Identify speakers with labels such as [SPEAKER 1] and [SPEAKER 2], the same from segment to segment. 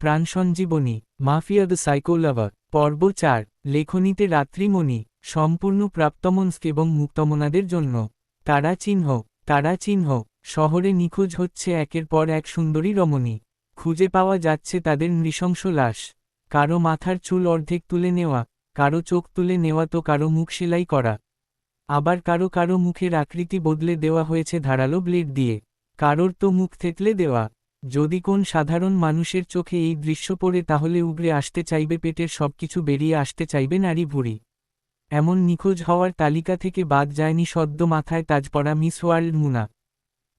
[SPEAKER 1] প্রাণসঞ্জীবনী mafia the সাইকোলাভার পর্ব চার, লেখনীতে রাত্রিমণি, সম্পূর্ণ প্রাপ্তমনস্ক এবং মুক্তমনাদের জন্য। তারা চিহ্ন তারা চিহ্ন, শহরে নিখোঁজ হচ্ছে একের পর এক সুন্দরী রমণী। খুঁজে পাওয়া যাচ্ছে তাদের নৃশংস লাশ। কারও মাথার চুল অর্ধেক তুলে নেওয়া, কারও চোখ তুলে নেওয়া তো কারও মুখ সেলাই করা। আবার কারও কারও মুখের আকৃতি বদলে দেওয়া হয়েছে ধারালো ব্লেড দিয়ে। কারোর তো মুখ থেতলে দেওয়া। যদি কোন সাধারণ মানুষের চোখে এই দৃশ্য পড়ে তাহলে উগরে আসতে চাইবে, পেটের সবকিছু বেরিয়ে আসতে চাইবে নারী ভুড়ি এমন নিখোঁজ হওয়ার তালিকা থেকে বাদ যায়নি সদ্য মাথায় তাজ পড়া মিস ওয়ার্ল্ড মুনা।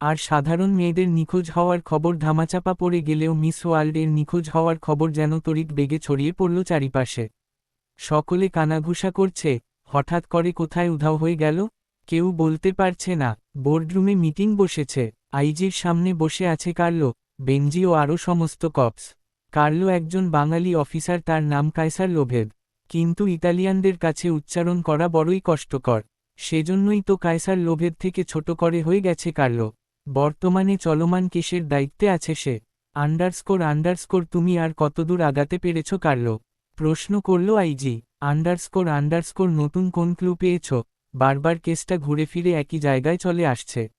[SPEAKER 1] আর সাধারণ মেয়েদের নিখোঁজ হওয়ার খবর ধামাচাপা পড়ে গেলেও মিস ওয়ার্ল্ডের নিখোঁজ হওয়ার খবর যেন তড়িৎ বেগে ছড়িয়ে পড়ল চারিপাশে। সকলে কানাঘুষা করছে, হঠাৎ করে কোথায় উধাও হয়ে গেল? কেউ বলতে পারছে না, বোর্ডরুমে মিটিং বসেছে, আইজির সামনে বসে আছে কার্লো। বেঞ্জি ও আরও সমস্ত কপস। কার্লো একজন বাঙালি অফিসার, তার নাম কায়সার লোভেদ। কিন্তু ইতালিয়ানদের কাছে উচ্চারণ করা বড়ই কষ্টকর। সেজন্যই তো কায়সার লোভেদ থেকে ছোট করে হয়ে গেছে কার্লো। বর্তমানে চলমান কেসের দায়িত্বে আছে সে। আন্ডারস্কোর আন্ডারস্কোর, তুমি আর কতদূর আগাতে পেরেছ কার্লো? প্রশ্ন করল আইজি। আন্ডারস্কোর আন্ডারস্কোর, নতুন কোন ক্লু পেয়েছ? বারবার কেসটা ঘুরে ফিরে একই জায়গায় চলে আসছে।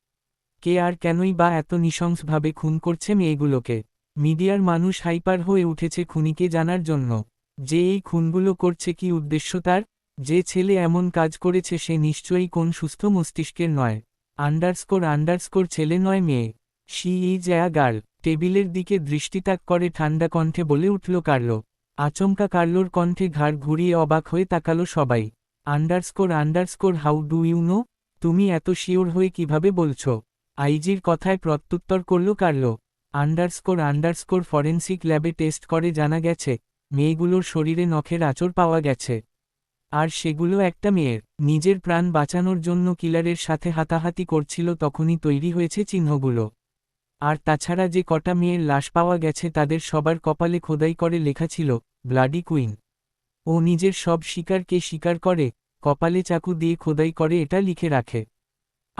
[SPEAKER 1] কে আর কেনই বা এত নৃশংসভাবে খুন করছে মেয়েগুলোকে? মিডিয়ার মানুষ হাইপার হয়ে উঠেছে খুনিকে জানার জন্য। যে এই খুনগুলো করছে কি উদ্দেশ্য তার? যে ছেলে এমন কাজ করেছে সে নিশ্চয়ই কোন সুস্থ মস্তিষ্কের নয়। আন্ডারস্কোর আন্ডারস্কোর ছেলে নয় মেয়ে। She is a girl. টেবিলের দিকে দৃষ্টিতাক করে ঠান্ডা কণ্ঠে বলে উঠল কার্লো। আচমকা কার্লোর কণ্ঠে ঘাড় ঘুরিয়ে অবাক হয়ে তাকালো সবাই। Underscore underscore, how do you know? তুমি এত শিওর হয়ে কীভাবে বলছো? আইজির কথায় প্রত্যুত্তর করল কার্লো। আন্ডারস্কোর আন্ডারস্কোর ফরেন্সিক ল্যাবে টেস্ট করে জানা গেছে, মেয়েগুলোর শরীরে নখের আচর পাওয়া গেছে। আর সেগুলো একটা মেয়ের। নিজের প্রাণ বাঁচানোর জন্য কিলারের সাথে হাতাহাতি করছিল তখনই তৈরি হয়েছে চিহ্নগুলো। আর তাছাড়া যে কটা মেয়ের লাশ পাওয়া গেছে তাদের সবার কপালে খোদাই করে লেখা ছিল, ব্লাডি কুইন। ও নিজের সব শিকারকে স্বীকার করে, কপালে চাকু দিয়ে খোদাই করে এটা লিখে রাখে।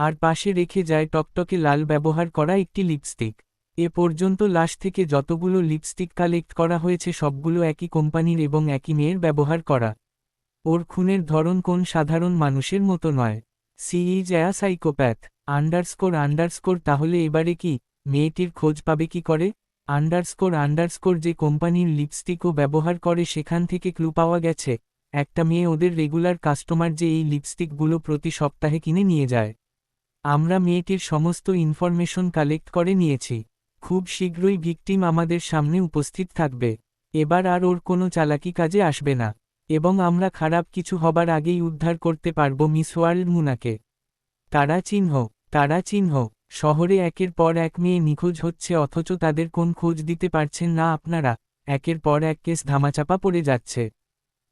[SPEAKER 1] আর পাশে রেখে যায় টকটকে লাল ব্যবহার করা একটি লিপস্টিক। এ পর্যন্ত লাশ থেকে যতগুলো লিপস্টিক কালেক্ট করা হয়েছে সবগুলো একই কোম্পানির এবং একই মেয়ের ব্যবহার করা। ওর খুনের ধরন কোন সাধারণ মানুষের মতো নয়। She's a psychopath. Underscore underscore তাহলে এবারে কি? মেয়েটির খোঁজ পাবে কি করে? আন্ডারস্কোর আন্ডারস্কোর যে কোম্পানির লিপস্টিকও ব্যবহার করে সেখান থেকে ক্লু পাওয়া গেছে। একটা মেয়ে ওদের রেগুলার কাস্টমার যে এই লিপস্টিকগুলো প্রতি সপ্তাহে কিনে নিয়ে যায়। আমরা মেয়েটির সমস্ত ইনফরমেশন কালেক্ট করে নিয়েছি। খুব শীঘ্রই ভিকটিম আমাদের সামনে উপস্থিত থাকবে। এবার আর ওর কোনো চালাকি কাজে আসবে না। এবং আমরা খারাপ কিছু হবার আগেই উদ্ধার করতে পারব মিস ওয়ার্ল্ড মুনাকে। তারা চিহ্ন তারা চিহ্ন, শহরে একের পর এক মেয়ে নিখোঁজ হচ্ছে অথচ তাদের কোন খোঁজ দিতে পারছেন না আপনারা? একের পর এক কেস ধামাচাপা পড়ে যাচ্ছে।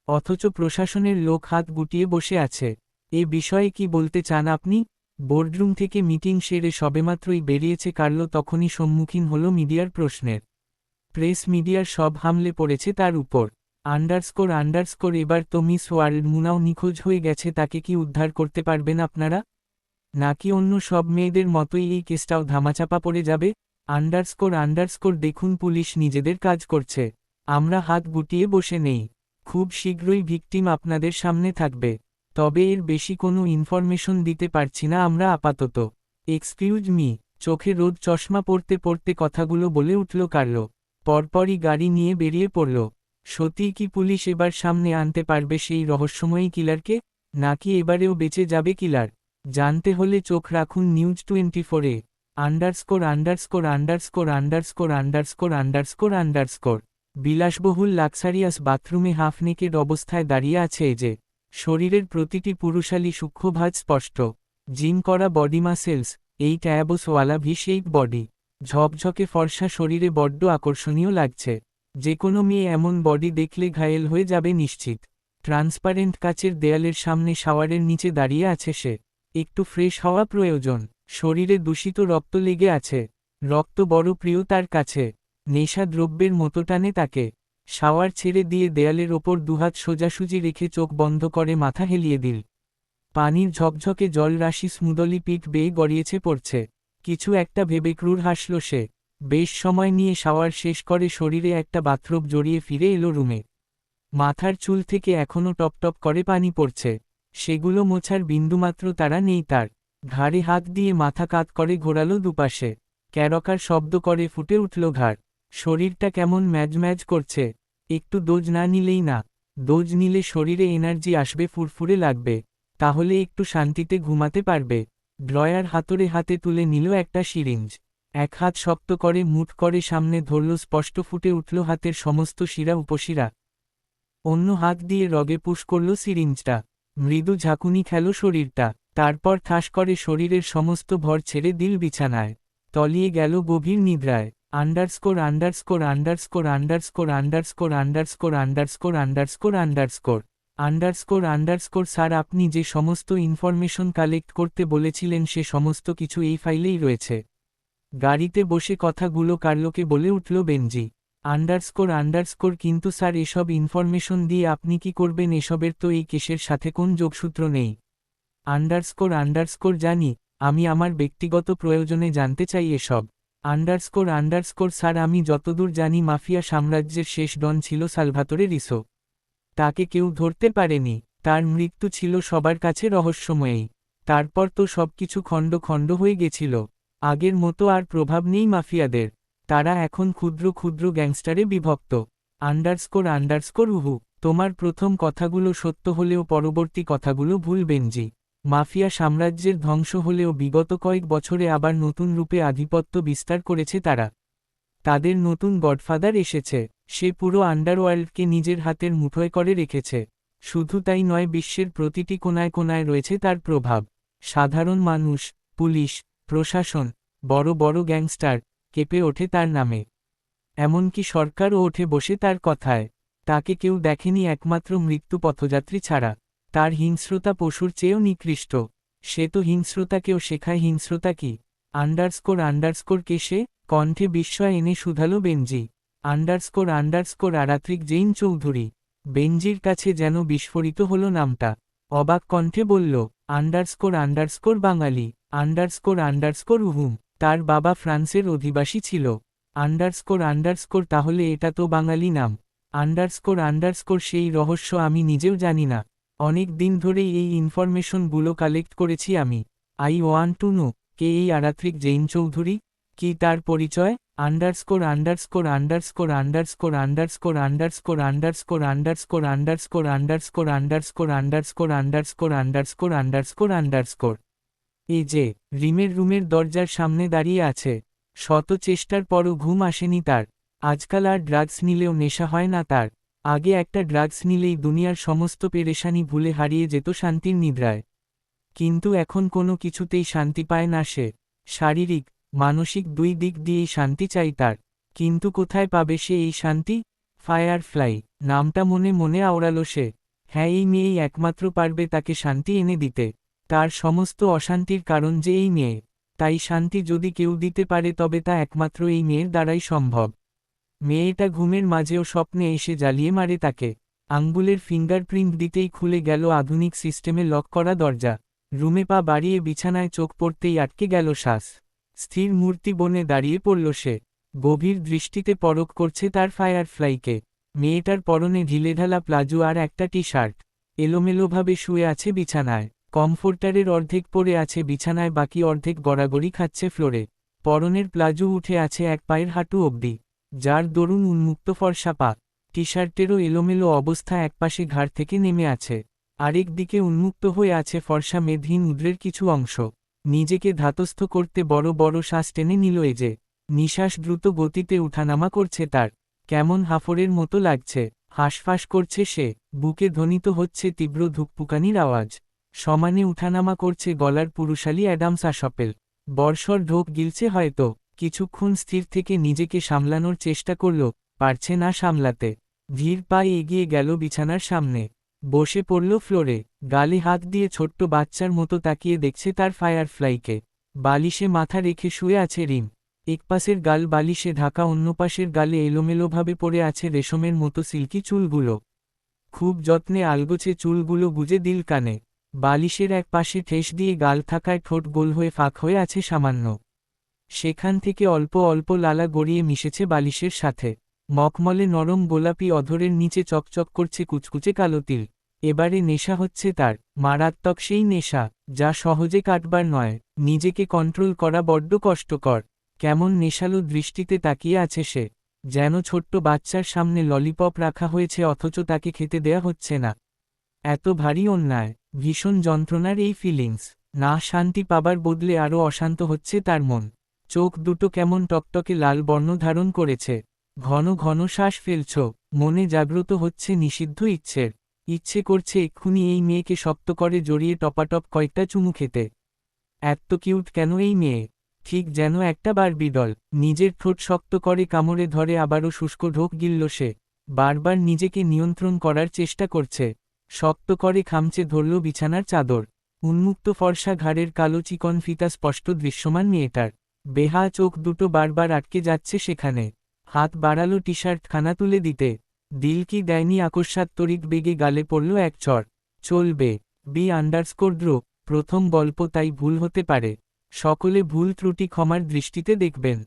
[SPEAKER 1] অথচ প্রশাসনের লোক হাত গুটিয়ে বসে আছে। এ বিষয়ে কি বলতে চান আপনি? বোর্ডরুম থেকে মিটিং সেরে সবেমাত্রই বেরিয়েছে কার্লো তখনই সম্মুখীন হল মিডিয়ার প্রশ্নের। প্রেস মিডিয়ার সব হামলে পড়েছে তার উপর। আন্ডারস্কোর আন্ডারস্কোর, এবার তো মিস ওয়ার্ল্ড মুনাও নিখোঁজ হয়ে গেছে, তাকে কি উদ্ধার করতে পারবেন আপনারা? নাকি অন্য সব মেয়েদের মতোই এই কেসটাও ধামাচাপা পড়ে যাবে? আন্ডারস্কোর আন্ডারস্কোর, দেখুন পুলিশ নিজেদের কাজ করছে। আমরা হাত গুটিয়ে বসে নেই। খুব শীঘ্রই ভিকটিম আপনাদের সামনে থাকবে। তবে এর বেশি কোনো ইনফরমেশন দিতে পারছি না আমরা আপাতত। এক্সকিউজ মি চোখে রোদ চশমা পড়তে পড়তে কথাগুলো বলে উঠল কার্লো। পরপরই গাড়ি নিয়ে বেরিয়ে পড়ল। সত্যিই কি পুলিশ এবার সামনে আনতে পারবে সেই রহস্যময়ী কিলারকে? নাকি এবারেও বেঁচে যাবে কিলার? জানতে হলে চোখ রাখুন নিউজ টোয়েন্টি ফোরে underscore underscore underscore underscore underscore underscore underscore. বিলাসবহুল, লাক্সারিয়াস বাথরুমে হাফ নেকেড অবস্থায় দাঁড়িয়ে আছে যে। শরীরের প্রতিটি পুরুষালী সূক্ষ্মভাজ স্পষ্ট। জিম করা বডি মাসেলস, এই ট্যাবসওয়ালা ভি শেপ বডি। ঝকঝকে ফর্সা শরীরে বড্ড আকর্ষণীয় লাগছে। যে কোনো মেয়ে এমন বডি দেখলে ঘায়েল হয়ে যাবে নিশ্চিত। ট্রান্সপারেন্ট কাচের দেয়ালের সামনে শাওয়ারের নিচে দাঁড়িয়ে আছে সে। একটু ফ্রেশ হওয়া প্রয়োজন। শরীরে দূষিত রক্ত লেগে আছে। রক্ত বড় প্রিয় তার কাছে। নেশা দ্রব্যের মতো টানে তাকে। শাওয়ার ছেড়ে দিয়ে দেয়ালের ওপর দুহাত সোজাসুজি রেখে চোখ বন্ধ করে মাথা হেলিয়ে দিল। পানির ঝকঝকে জলরাশি স্মুদলি পিঠ বেয়ে গড়িয়েছে পড়ছে। কিছু একটা ভেবে ক্রুর হাসল সে। বেশ সময় নিয়ে শাওয়ার শেষ করে শরীরে একটা বাথরোব জড়িয়ে ফিরে এলো রুমে। মাথার চুল থেকে এখনও টপটপ করে পানি পড়ছে। সেগুলো মোছার বিন্দুমাত্র তারা নেই তার। ঘাড়ে হাত দিয়ে মাথা কাত করে ঘোরালো দুপাশে। ক্যারকার শব্দ করে ফুটে উঠল ঘাড়। শরীরটা কেমন ম্যাজ ম্যাজ করছে। একটু দোজ না নিলেই না। দোজ নিলে শরীরে এনার্জি আসবে, ফুরফুরে লাগবে। তাহলে একটু শান্তিতে ঘুমাতে পারবে। ড্রয়ার হাতরে হাতে তুলে নিল একটা সিরিঞ্জ। এক হাত শক্ত করে মুঠ করে সামনে ধরল, স্পষ্ট ফুটে উঠল হাতের সমস্ত শিরা উপশিরা। অন্য হাত দিয়ে রগে পুশ করল সিরিঞ্জটা। মৃদু ঝাঁকুনি খেল শরীরটা। তারপর ঠাস করে শরীরের সমস্ত ভর ছেড়ে দিল বিছানায়। তলিয়ে গেল গভীর নিদ্রায়। Underscore underscore underscore underscore underscore underscore underscore underscore underscore underscore underscore sir, আপনি যে সমস্ত ইনফরমেশন কালেক্ট করতে বলেছিলেন সে সমস্ত কিছু এই ফাইলেই রয়েছে। গাড়িতে বসে কথাগুলো কার্লোকে বলে উঠল বেনজি। আন্ডারস্কোর আন্ডারস্কোর কিন্তু স্যার এসব ইনফরমেশন দিয়ে আপনি কি করবেন এসবের তো এই কেসের সাথে কোন যোগসূত্র নেই। আন্ডারস্কোর আন্ডারস্কোর জানি, আমি আমার ব্যক্তিগত প্রয়োজনে জানতে চাই এসব। আন্ডারস্কোর আন্ডারস্কোর স্যার, আমি যতদূর জানি মাফিয়া সাম্রাজ্যের শেষ ডন ছিল সালভাতরে রিসো। তাকে কেউ ধরতে পারেনি। তার মৃত্যু ছিল সবার কাছে রহস্যময়ী। তারপর তো সবকিছু খণ্ড খণ্ড হয়ে গেছিল। আগের মতো আর প্রভাব নেই মাফিয়াদের। তারা এখন ক্ষুদ্র ক্ষুদ্র গ্যাংস্টারে বিভক্ত। আন্ডারস্কোর আন্ডারস্কোর, উহু, তোমার প্রথম কথাগুলো সত্য হলেও পরবর্তী কথাগুলো ভুল, বেনজি। মাফিয়া সাম্রাজ্যের ধ্বংস হলেও বিগত কয়েক বছরে আবার নতুন রূপে আধিপত্য বিস্তার করেছে তারা। তাদের নতুন গডফাদার এসেছে। সে পুরো আন্ডারওয়ার্ল্ডকে নিজের হাতের মুঠোয় করে রেখেছে। শুধু তাই নয়, বিশ্বের প্রতিটি কোনায় কোনায় রয়েছে তার প্রভাব। সাধারণ মানুষ, পুলিশ, প্রশাসন, বড় বড় গ্যাংস্টার, কেঁপে ওঠে তার নামে। এমনকি সরকারও ওঠে বসে তার কথায়। তাকে কেউ দেখেনি একমাত্র মৃত্যু পথযাত্রী ছাড়া। তার হিংস্রতা পশুর চেয়েও নিকৃষ্ট। সে তো হিংস্রতাকেও শেখায়, হিংস্রতা কি? আন্ডারস্কোর আন্ডারস্কোর সে? কণ্ঠে বিস্ময় এনে শুধালো Benji. Underscore underscore Aratrik Jain Chowdhury. বেনজির কাছে যেন বিস্ফোরিত হল নামটা। অবাক কণ্ঠে বলল, underscore underscore Bengali. Underscore underscore উহুম। তার বাবা ফ্রান্সের অধিবাসী ছিল। আন্ডারস্কোর আন্ডারস্কোর তাহলে এটা তো বাঙালি নাম। আন্ডারস্কোর আন্ডারস্কোর সেই রহস্য আমি নিজেও জানি না। অনেক দিন ধরেই এই ইনফরমেশনগুলো কালেক্ট করেছি আমি আই ওয়ান টু নো কে এই আরাত্রিক জৈন চৌধুরী কি তার পরিচয় underscore underscore underscore underscore underscore underscore underscore underscore underscore underscore underscore underscore underscore underscore underscore underscore এই যে রিমের রুমের দরজার সামনে দাঁড়িয়ে আছে শত চেষ্টার পরও ঘুম আসেনি তার আজকাল আর ড্রাগস নিলেও নেশা হয় না তার আগে একটা ড্রাগস নিলেই দুনিয়ার সমস্ত পেরেশানি ভুলে হারিয়ে যেত শান্তির নিদ্রায়। কিন্তু এখন কোনো কিছুতেই শান্তি পায় না সে। শারীরিক, মানসিক দুই দিক দিয়েই শান্তি চাই তার। কিন্তু কোথায় পাবে সে এই শান্তি? ফায়ারফ্লাই নামটা মনে মনে আওড়ালো সে। হ্যাঁ এই মেয়েই একমাত্র পারবে তাকে শান্তি এনে দিতে। তার সমস্ত অশান্তির কারণ যে এই মেয়ে। তাই শান্তি যদি কেউ দিতে পারে তবে তা একমাত্র এই মেয়ের দ্বারাই সম্ভব। মেয়েটা ঘুমের মাঝেও স্বপ্নে এসে জ্বালিয়ে মারে তাকে। আঙ্গুলের ফিঙ্গারপ্রিন্ট দিতেই খুলে গেল আধুনিক সিস্টেমে লক করা দরজা। রুমে পা বাড়িয়ে বিছানায় চোখ পড়তেই আটকে গেল শ্বাস। স্থির মূর্তি বনে দাঁড়িয়ে পড়ল সে। গভীর দৃষ্টিতে পরক করছে তার ফায়ারফ্লাইকে। মেয়েটার পরনে ঢিলেঢালা প্লাজো আর একটা টি শার্ট এলোমেলোভাবে শুয়ে আছে বিছানায়। কমফোর্টারের অর্ধেক পড়ে আছে বিছানায়, বাকি অর্ধেক গড়াগড়ি খাচ্ছে ফ্লোরে। পরনের প্লাজো উঠে আছে এক পায়ের হাঁটু অবধি। যার দরুন উন্মুক্ত ফর্সা পাক টি শার্টেরও এলোমেলো অবস্থা একপাশে ঘাড় থেকে নেমে আছে। আরেক দিকে উন্মুক্ত হয়ে আছে ফর্সা মেধহীন উদ্রের কিছু অংশ। নিজেকে ধাতস্থ করতে বড় বড় শ্বাস টেনে নিল এ যে, নিশ্বাস দ্রুত গতিতে উঠানামা করছে তার। কেমন হাফরের মতো লাগছে, হাঁসফাঁস করছে সে, বুকে ধ্বনিত হচ্ছে তীব্র ধুকপুকানির আওয়াজ। সমানে উঠানামা করছে গলার পুরুষালী অ্যাডামসা সপেল বর্ষর ঢোক গিলছে হয়তো। কিছুক্ষণ স্থির থেকে নিজেকে সামলানোর চেষ্টা করল, পারছে না সামলাতে। ধীর পায়ে এগিয়ে গেল বিছানার সামনে। বসে পড়ল ফ্লোরে, গালে হাত দিয়ে ছোট্ট বাচ্চার মতো তাকিয়ে দেখছে তার ফায়ারফ্লাইকে। বালিশে মাথা রেখে শুয়ে আছে রিম। একপাশের গাল বালিশে ঢাকা, অন্য পাশের গালে এলোমেলোভাবে পড়ে আছে রেশমের মতো সিল্কি চুলগুলো। খুব যত্নে আলগোছে চুলগুলো গুজে দিল কানে। বালিশের এক পাশে ঠেস দিয়ে গাল থাকায় ঠোঁট গোল হয়ে ফাঁক হয়ে আছে সামান্য। সেখান থেকে অল্প অল্প লালা গড়িয়ে মিশেছে বালিশের সাথে। মকমলে নরম গোলাপি অধরের নিচে চকচক করছে কুচকুচে কালো তিল। এবারে নেশা হচ্ছে তার, মারাত্মক সেই নেশা, যা সহজে কাটবার নয়, নিজেকে কন্ট্রোল করা বড্ড কষ্টকর। কেমন নেশালো দৃষ্টিতে তাকিয়ে আছে সে। যেন ছোট্ট বাচ্চার সামনে ললিপপ রাখা হয়েছে অথচ তাকে খেতে দেয়া হচ্ছে না। এত ভারী অন্যায়, ভীষণ যন্ত্রণার এই ফিলিংস না শান্তি পাবার বদলে আরও অশান্ত হচ্ছে তার মন। চোখ দুটো কেমন টকটকে লাল বর্ণ ধারণ করেছে। ঘন ঘন শ্বাস ফেলছ, মনে জাগ্রত হচ্ছে নিষিদ্ধ ইচ্ছের। ইচ্ছে করছে এক্ষুনি এই মেয়েকে শক্ত করে জড়িয়ে টপাটপ কয়েকটা চুমু খেতে। এত কিউট কেন এই মেয়ে? ঠিক যেন একটা বারবি ডল নিজের ঠোঁট শক্ত করে কামড়ে ধরে আবারও শুষ্ক ঢোক গিলল সে। বারবার নিজেকে নিয়ন্ত্রণ করার চেষ্টা করছে। শক্ত করে খামচে ধরল বিছানার চাদর। উন্মুক্ত ফর্সা ঘাড়ের কালো চিকন ফিতা স্পষ্ট দৃশ্যমান মেয়েটার। বেহা চোখ দুটো বারবার আটকে যাচ্ছে সেখানে। হাত বাড়ালো টি শার্ট খানা তুলে দিতে। দিল কি দেয়নি আকস্মাত্তরিক বেগে গালে পড়ল এক চর চলবে। বি আন্ডারস্কোর দ্রো, প্রথম গল্প তাই ভুল হতে পারে। সকলে ভুল ত্রুটি ক্ষমার দৃষ্টিতে দেখবেন।